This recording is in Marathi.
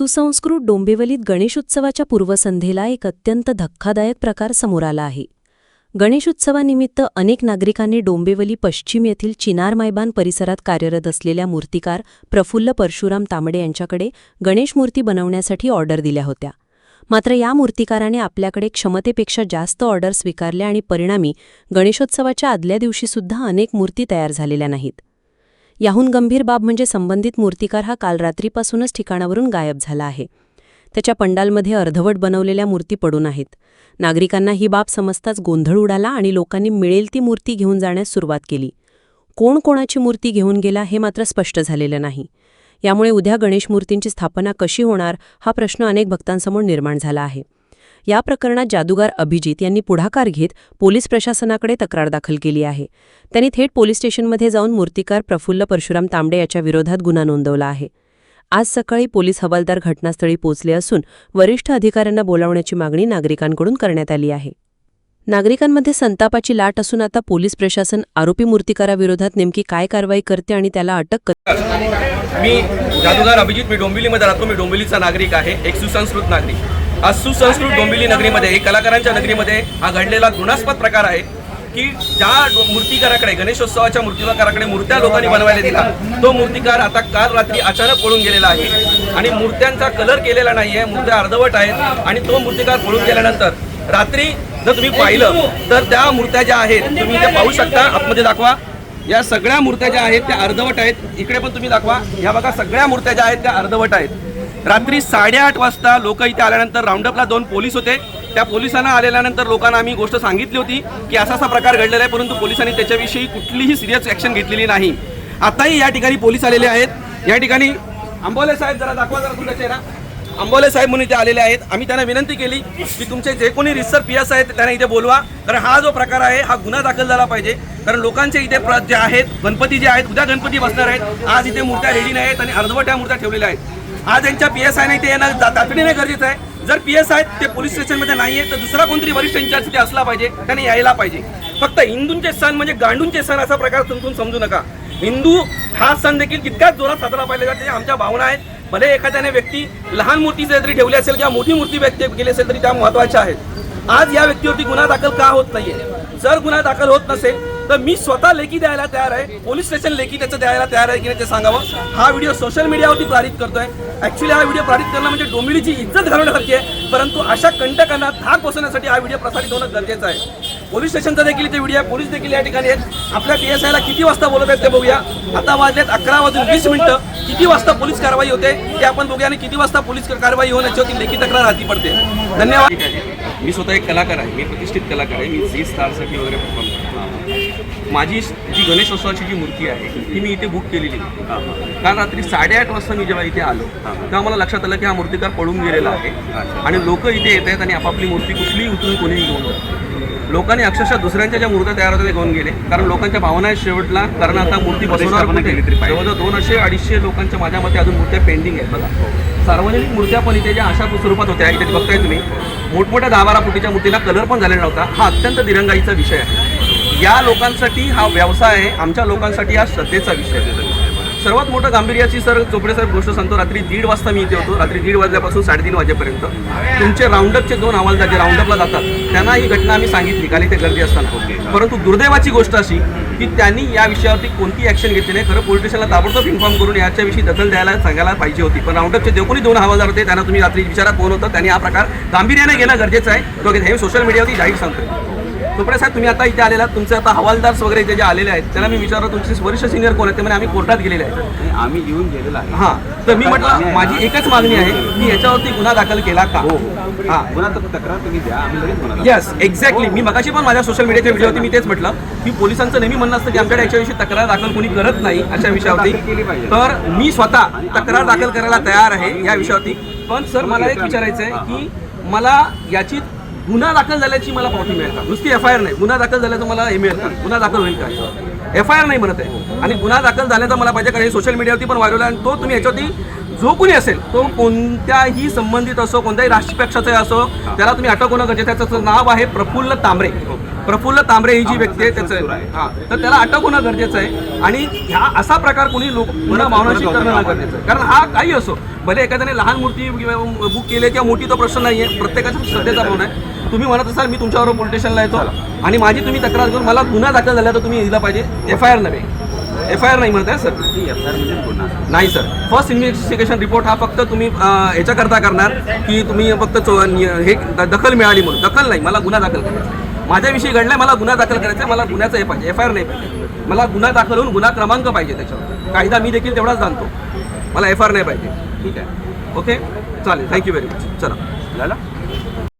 सुसंस्कृत डोंबिवलीत गणेशोत्सवाच्या पूर्वसंध्येला एक अत्यंत धक्कादायक प्रकार समोर आला आहे. गणेशोत्सवानिमित्त अनेक नागरिकांनी डोंबिवली पश्चिम येथील चिनार मायबान परिसरात कार्यरत असलेल्या मूर्तिकार प्रफुल्ल परशुराम तांबडे यांच्याकडे गणेश मूर्ती बनवण्यासाठी ऑर्डर दिल्या होत्या. मात्र या मूर्तिकाराने आपल्याकडे क्षमतेपेक्षा जास्त ऑर्डर स्वीकारल्या आणि परिणामी गणेशोत्सवाच्या आदल्या दिवशीसुद्धा अनेक मूर्ती तयार झालेल्या नाहीत. याहून गंभीर बाब म्हणजे संबंधित मूर्तिकार हा काल रात्रीपासूनच ठिकाणावरून गायब झाला आहे. त्याच्या पंडालमध्ये अर्धवट बनवलेल्या मूर्ती पडून आहेत. नागरिकांना ही बाब समजताच गोंधळ उडाला आणि लोकांनी मिळेल ती मूर्ती घेऊन जाण्यास सुरुवात केली. कोण कोणाची मूर्ती घेऊन गेला हे मात्र स्पष्ट झालेलं नाही. यामुळे उद्या गणेश मूर्तींची स्थापना कशी होणार हा प्रश्न अनेक भक्तांसमोर निर्माण झाला आहे. या प्रकरणात जादूगार अभिजित यांनी पुढाकार घेत पोलीस प्रशासनाकडे तक्रार दाखल केली आहे. त्यांनी थेट पोलीस स्टेशनमध्ये जाऊन मूर्तिकार प्रफुल्ल परशुराम तांबडे याच्या विरोधात गुन्हा नोंदवला आहे. आज सकाळी पोलीस हवालदार घटनास्थळी पोचले असून वरिष्ठ अधिकाऱ्यांना बोलावण्याची मागणी नागरिकांकडून करण्यात आली आहे. नागरिकांमध्ये संतापाची लाट असून आता पोलीस प्रशासन आरोपी मूर्तिकाराविरोधात नेमकी काय कारवाई करते आणि त्याला अटक करते मी जादूगार अभिजित मी डोंबिवलीमध्ये राहतो. मी डोंबिवलीचा नागरिक आहे. एक सुसंस्कृत नागरिक. आज सुसंस्कृत डोंबिवली नगरीमध्ये कलाकारांच्या नगरीमध्ये हा घडलेला घृणास्पद प्रकार आहे की ज्या मूर्तिकाराकडे गणेशोत्सवाच्या मूर्तिकाराकडे मूर्त्या लोकांनी बनवायला दिला तो मूर्तिकार आता काल रात्री अचानक पळून गेलेला आहे. आणि मूर्त्यांचा कलर केलेला नाही आहे मूर्त्या अर्धवट आहेत आणि तो मूर्तिकार पळून गेल्यानंतर रात्री जर तुम्ही पाहिलं तर त्या मूर्त्या ज्या आहेत तुम्ही त्या पाहू शकता आतमध्ये दाखवा. या सगळ्या मूर्त्या ज्या आहेत त्या अर्धवट आहेत. इकडे पण तुम्ही दाखवा. ह्या बघा सगळ्या मूर्त्या ज्या आहेत त्या अर्धवट आहेत. रात्री साडेआठ वाजता लोक इथे आल्यानंतर राऊंडअपला दोन पोलीस होते. त्या पोलिसांना आलेल्यानंतर लोकांना आम्ही गोष्ट सांगितली होती की असा असा प्रकार घडलेला आहे परंतु पोलिसांनी त्याच्याविषयी कुठलीही सिरियस ॲक्शन घेतलेली नाही. आताही या ठिकाणी पोलीस आलेले आहेत. या ठिकाणी आंबोले साहेब जरा दाखवा जरा तुमचा चेहरा. आंबोले साहेब म्हणून इथे आलेले आहेत. आम्ही त्यांना विनंती केली की तुमचे जे कोणी रिसर पी आहेत त्यांना इथे बोलवा. कारण हा जो प्रकार आहे हा गुन्हा दाखल झाला पाहिजे. कारण लोकांचे इथे प्र जे आहेत गणपती जे आहेत उद्या गणपती बसणार आहेत. आज इथे मूर्त्या रेडी नाही आहेत आणि अर्धवट्या मूर्त्या ठेवलेल्या आहेत. आज यांच्या पी एस आय नाही ते येणं तातडीने गरजेचं आहे. जर पी एस आय ते पोलीस स्टेशनमध्ये नाही आहे तर दुसरा कोणतरी वरिष्ठ इन्चार्ज तिथे असला पाहिजे त्याने यायला पाहिजे. फक्त हिंदूंचे सण म्हणजे गांडूंचे सण असा प्रकार तुमतून समजू नका. हिंदू हा सण देखील तितकाच जोरात साजरा पाहिला जाते आमच्या भावना आहेत. भले एखाद्याने व्यक्ती लहान मूर्ती जरी ठेवली असेल किंवा मोठी मूर्ती व्यक्ती केली असेल तरी त्या महत्त्वाच्या आहेत. आज या व्यक्तीवरती गुन्हा दाखल का होत नाहीये? जर गुन्हा दाखल होत नसेल तर मी स्वतः लेखी द्यायला तयार आहे पोलीस स्टेशन लेखी त्याचं द्यायला तयार आहे की नाही ते सांगावं. हा व्हिडिओ सोशल मीडियावरती प्रारित करतोय. ऍक्च्युली हा व्हिडिओ प्रारित करणं म्हणजे डोंबिवलीची इज्जत घालवण्यासारखी आहे परंतु अशा कंटकांना धाक बसवण्यासाठी हा व्हिडिओ प्रसारित होणं गरजेचं आहे. पोलीस स्टेशनचा देखील इथे व्हिडिओ आहे. पोलीस देखील या ठिकाणी आहेत. आपल्या पी एस आयला किती वाजता बोलत आहेत ते बघूया. आता वाजलेत अकरा वाजून वीस मिनिटं. किती वाजता पोलीस कारवाई होते ते आपण बघूया आणि किती वाजता पोलीस कारवाई होण्याची होती लेखी तक्रार हाती पडते. धन्यवाद. मी स्वतः एक कलाकार आहे मी प्रतिष्ठित कलाकार आहे मी झी स्टारसाठी वगैरे परफॉर्म करतो. माझी जी गणेशोत्सवाची जी मूर्ती आहे ती मी इथे बुक केलेली. काल रात्री साडेआठ वाजता मी जेव्हा इथे आलो तेव्हा मला लक्षात आलं की हा मूर्तिकार पळून गेलेला आहे. आणि लोक इथे येत आहेत आणि आपापली मूर्ती कुठलीही उचलून कोणीही घेऊन लोकांनी अक्षरशः दुसऱ्यांच्या ज्या मूर्त्या तयार होत्या त्या घेऊन गेले. कारण लोकांच्या भावना शेवटला. कारण आता मूर्ती बसवणार कुठे? जवळजवळ दोनशे अडीचशे लोकांच्या माझ्या मते अजून मूर्त्या पेंडिंग आहेत बघा. सार्वजनिक मूर्त्या पण इथे ज्या अशा स्वरूपात होत्या इथे बघताय तुम्ही मोठमोठ्या दहा बारा फुटीच्या मूर्तीला कलर पण झालेला नव्हता. हा अत्यंत दिरंगाईचा विषय आहे. या लोकांसाठी हा व्यवसाय आहे आमच्या लोकांसाठी हा श्रद्धेचा विषय आहे. सर्वात मोठं गांभीर्याची सर चोपडे साहेब गोष्ट सांगतो रात्री दीड वाजता मी इथे होतो. रात्री दीड वाजल्यापासून साडेतीन वाजेपर्यंत. तुमचे राऊंडअपचे दोन हवालदार जे राऊंडअपला जातात त्यांना ही घटना आम्ही सांगितली काल इथे गर्दी असताना. परंतु दुर्दैवाची गोष्ट अशी की त्यांनी या विषयावरती कोणती ॲक्शन घेतली नाही. खरं पोलीस स्टेशनला ताबडतोब इन्फॉर्म करून याच्याविषयी दखल द्यायला सांगायला पाहिजे होती. पण राऊंडअपचे जे कोणी दोन हवालदार होते त्यांना तुम्ही रात्री विचारात फोन होतं त्यांनी हा प्रकार गांभीर्याने घेणं गरजेचं आहे. तो हे सोशल मीडियावरती जाहीर सांगतो चोपडे साहेब तुम्ही आता इथे आलेला तुमचे आता हवालदार वगैरे जे जे आलेले आहेत त्यांना मी विचारलं तुमचे वरिष्ठ सिनियर कोण आहेत ते म्हणे आम्ही कोर्टात गेलेले आहेत. आम्ही येऊन गेलेलो आहे. हां तर मी म्हटलं माझी एकच मागणी आहे की याच्यावरती गुन्हा दाखल केला का? हो हां. गुन्हा तर तक्रार तुम्ही द्या आम्ही लगेच गुन्हा येस एक्झॅक्टली मी मगाशी पण माझ्या सोशल मीडियाच्या व्हिडिओवरती मी तेच म्हटलं की पोलिसांचं नेहमी म्हणणं असतं की आमच्याकडे याच्याविषयी तक्रार दाखल कोणी करत नाही अशा विषयावरती. तर मी स्वतः तक्रार दाखल करायला तयार आहे या विषयावरती. पण सर मला एक विचारायचं आहे की मला याची गुन्हा दाखल झाल्याची मला पावती मिळेल का? नुसती एफ आय आर नाही. गुन्हा दाखल झाल्याचं मला हे मिळेल का? गुन्हा दाखल होईल का? एफ आय आर नाही म्हणत आहे. आणि गुन्हा दाखल झाल्याचा मला पाहिजे कारण हे सोशल मीडियावरती पण व्हायरल आहे आणि तो तुम्ही याच्यावरती जो कोणी असेल तो कोणत्याही संबंधित असो कोणत्याही राष्ट्रीय पक्षाचा असो त्याला तुम्ही अटक होणं गरजेचं आहे. त्याचं नाव आहे प्रफुल्ल तांबरे. प्रफुल्ल तांबरे ही जी व्यक्ती आहे त्याचं आहे. हा. तर त्याला अटक होणं गरजेचं आहे. आणि ह्या असा प्रकार कोणी लोक परत करणं गरजेचं आहे. कारण हा काही असो भले एखाद्याने लहान मूर्ती बुक केली किंवा मोठी तो प्रश्न नाही आहे प्रत्येकाचा श्रद्धेचा भावना आहे. तुम्ही म्हणत असाल मी तुमच्यावर पोलीस स्टेशनला येतो. आणि माझी तुम्ही तक्रार करून मला गुन्हा दाखल झाला तर तुम्ही दिला पाहिजे. एफ आय आर नव्हे. एफ आय आर नाही म्हणत आहे सर आर म्हणजे नाही सर. फर्स्ट इन्व्हेस्टिगेशन रिपोर्ट हा फक्त तुम्ही अं, याच्याकरता करणार की तुम्ही फक्त हे दखल मिळाली म्हणून. दखल नाही मला गुन्हा दाखल करायचा. माझ्याविषयी घडलं मला गुन्हा दाखल करायचा आहे मला गुन्ह्याचं हे पाहिजे एफ आय आर नाही पाहिजे. मला गुन्हा दाखल होऊन गुन्हा क्रमांक पाहिजे त्याच्यावर. कायदा मी देखील तेवढाच जाणतो. मला एफ आय आर नाही पाहिजे. ठीक आहे. ओके चालेल. थँक्यू व्हेरी मच चला. झालं